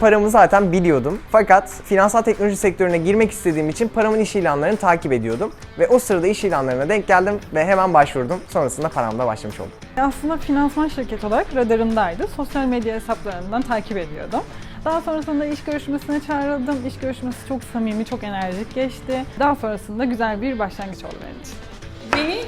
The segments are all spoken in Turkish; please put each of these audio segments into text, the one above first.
paramı zaten biliyordum. Fakat finansal teknoloji sektörüne girmek istediğim için paramın iş ilanlarını takip ediyordum. Ve o sırada iş ilanlarına denk geldim ve hemen başvurdum. Sonrasında paramda başlamış oldum. Aslında finansman şirketi olarak radarındaydı. Sosyal medya hesaplarından takip ediyordum. Daha sonrasında iş görüşmesine çağrıldım. İş görüşmesi çok samimi, çok enerjik geçti. Daha sonrasında güzel bir başlangıç oldu benim için. Beni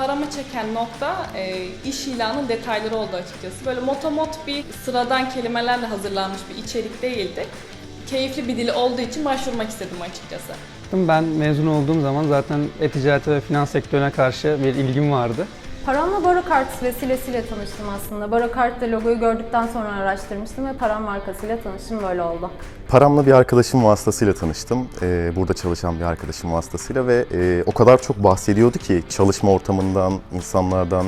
paramı çeken nokta e, iş ilanın detayları oldu açıkçası. Böyle motomot bir sıradan kelimelerle hazırlanmış bir içerik değildi. Keyifli bir dili olduğu için başvurmak istedim açıkçası. Ben mezun olduğum zaman zaten e-ticareti ve finans sektörüne karşı bir ilgim vardı. Paramla Baro Kart vesilesiyle tanıştım aslında. Baro Kart'ta logoyu gördükten sonra araştırmıştım ve Param markasıyla tanıştım böyle oldu. Paramla bir arkadaşım vasıtasıyla tanıştım. Ee, burada çalışan bir arkadaşım vasıtasıyla ve e, o kadar çok bahsediyordu ki çalışma ortamından, insanlardan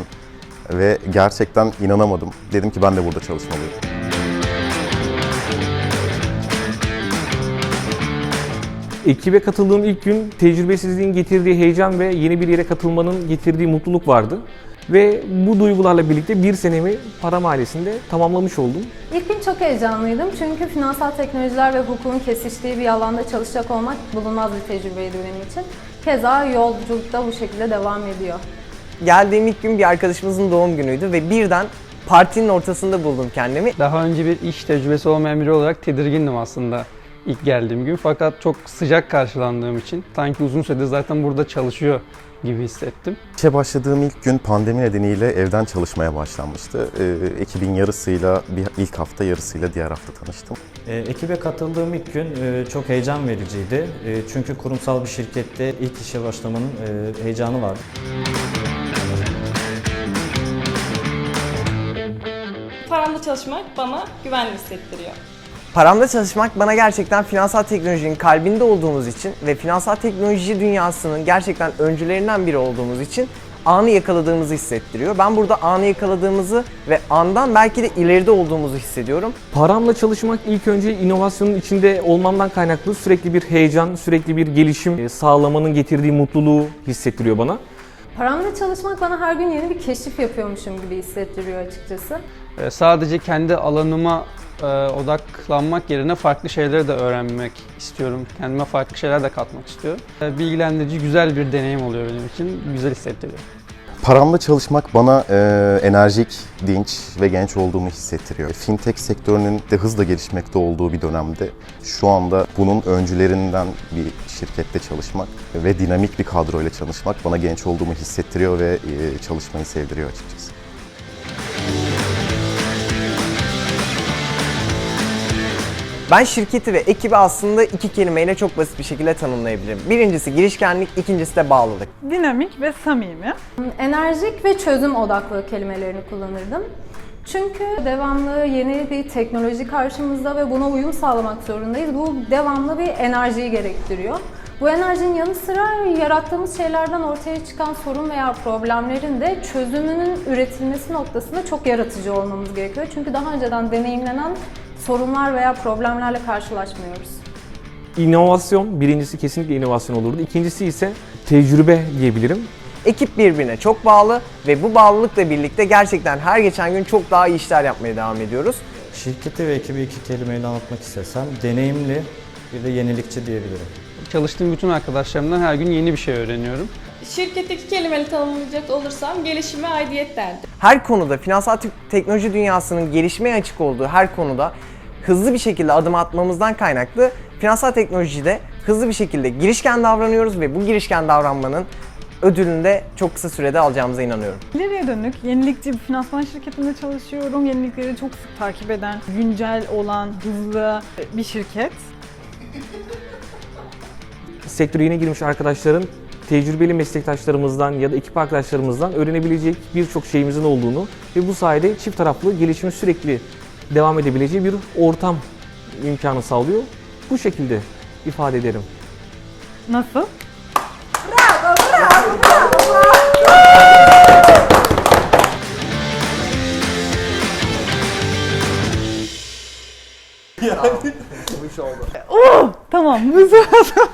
ve gerçekten inanamadım. Dedim ki ben de burada çalışmalıyım. Ekibe katıldığım ilk gün tecrübesizliğin getirdiği heyecan ve yeni bir yere katılmanın getirdiği mutluluk vardı. Ve bu duygularla birlikte bir senemi Param ailesinde tamamlamış oldum. İlk gün çok heyecanlıydım çünkü finansal teknolojiler ve hukukun kesiştiği bir alanda çalışacak olmak bulunmaz bir tecrübeydi benim için. Keza yolculuk da bu şekilde devam ediyor. Geldiğim ilk gün bir arkadaşımızın doğum günüydü ve birden partinin ortasında buldum kendimi. Daha önce bir iş tecrübesi olmayan biri olarak tedirgindim aslında ilk geldiğim gün. Fakat çok sıcak karşılandığım için sanki uzun süredir zaten burada çalışıyor gibi hissettim. İşe başladığım ilk gün pandemi nedeniyle evden çalışmaya başlanmıştı. Ee, ekibin yarısıyla bir ilk hafta yarısıyla diğer hafta tanıştım. E, ekibe katıldığım ilk gün e, çok heyecan vericiydi. E, çünkü kurumsal bir şirkette ilk işe başlamanın e, heyecanı vardı. Paramda çalışmak bana güvenli hissettiriyor. Paramda çalışmak bana gerçekten finansal teknolojinin kalbinde olduğumuz için ve finansal teknoloji dünyasının gerçekten öncülerinden biri olduğumuz için anı yakaladığımızı hissettiriyor. Ben burada anı yakaladığımızı ve andan belki de ileride olduğumuzu hissediyorum. Paramla çalışmak ilk önce inovasyonun içinde olmamdan kaynaklı sürekli bir heyecan, sürekli bir gelişim e, sağlamanın getirdiği mutluluğu hissettiriyor bana. Paramla çalışmak bana her gün yeni bir keşif yapıyormuşum gibi hissettiriyor açıkçası. Ee, Sadece kendi alanıma e, odaklanmak yerine farklı şeyleri de öğrenmek istiyorum. Kendime farklı şeyler de katmak istiyorum. E, Bilgilendirici, güzel bir deneyim oluyor benim için. Güzel hissettiriyor. Paramla çalışmak bana e, enerjik, dinç ve genç olduğumu hissettiriyor. Fintech sektörünün de hızla gelişmekte olduğu bir dönemde şu anda bunun öncülerinden bir şirkette çalışmak ve dinamik bir kadroyla çalışmak bana genç olduğumu hissettiriyor ve e, çalışmayı sevdiriyor açıkçası. Ben şirketi ve ekibi aslında iki kelimeyle çok basit bir şekilde tanımlayabilirim. Birincisi girişkenlik, ikincisi de bağlılık. Dinamik ve samimi. Enerjik ve çözüm odaklı kelimelerini kullanırdım. Çünkü devamlı yeni bir teknoloji karşımızda ve buna uyum sağlamak zorundayız. Bu devamlı bir enerjiyi gerektiriyor. Bu enerjinin yanı sıra yarattığımız şeylerden ortaya çıkan sorun veya problemlerin de çözümünün üretilmesi noktasında çok yaratıcı olmamız gerekiyor. Çünkü daha önceden deneyimlenen sorunlar veya problemlerle karşılaşmıyoruz. İnovasyon, birincisi kesinlikle inovasyon olurdu. İkincisi ise tecrübe diyebilirim. Ekip birbirine çok bağlı ve bu bağlılıkla birlikte gerçekten her geçen gün çok daha iyi işler yapmaya devam ediyoruz. Şirketi ve ekibi iki kelimeyle anlatmak istesem deneyimli bir de yenilikçi diyebilirim. Çalıştığım bütün arkadaşlarımdan her gün yeni bir şey öğreniyorum. Şirketteki kelimeyle tanımlayacak olursam gelişim ve aidiyet derdim. Her konuda finansal te- teknoloji dünyasının gelişmeye açık olduğu her konuda hızlı bir şekilde adım atmamızdan kaynaklı finansal teknolojide hızlı bir şekilde girişken davranıyoruz ve bu girişken davranmanın ödülünü de çok kısa sürede alacağımıza inanıyorum. İleriye dönük yenilikçi bir finansman şirketinde çalışıyorum. Yenilikleri çok sık takip eden, güncel olan, hızlı bir şirket. Sektöre yeni girmiş arkadaşların tecrübeli meslektaşlarımızdan ya da ekip arkadaşlarımızdan öğrenebilecek birçok şeyimizin olduğunu ve bu sayede çift taraflı gelişimin sürekli devam edebileceği bir ortam imkanı sağlıyor. Bu şekilde ifade ederim. Nasıl? Oh, tamam. Bu sefer sonra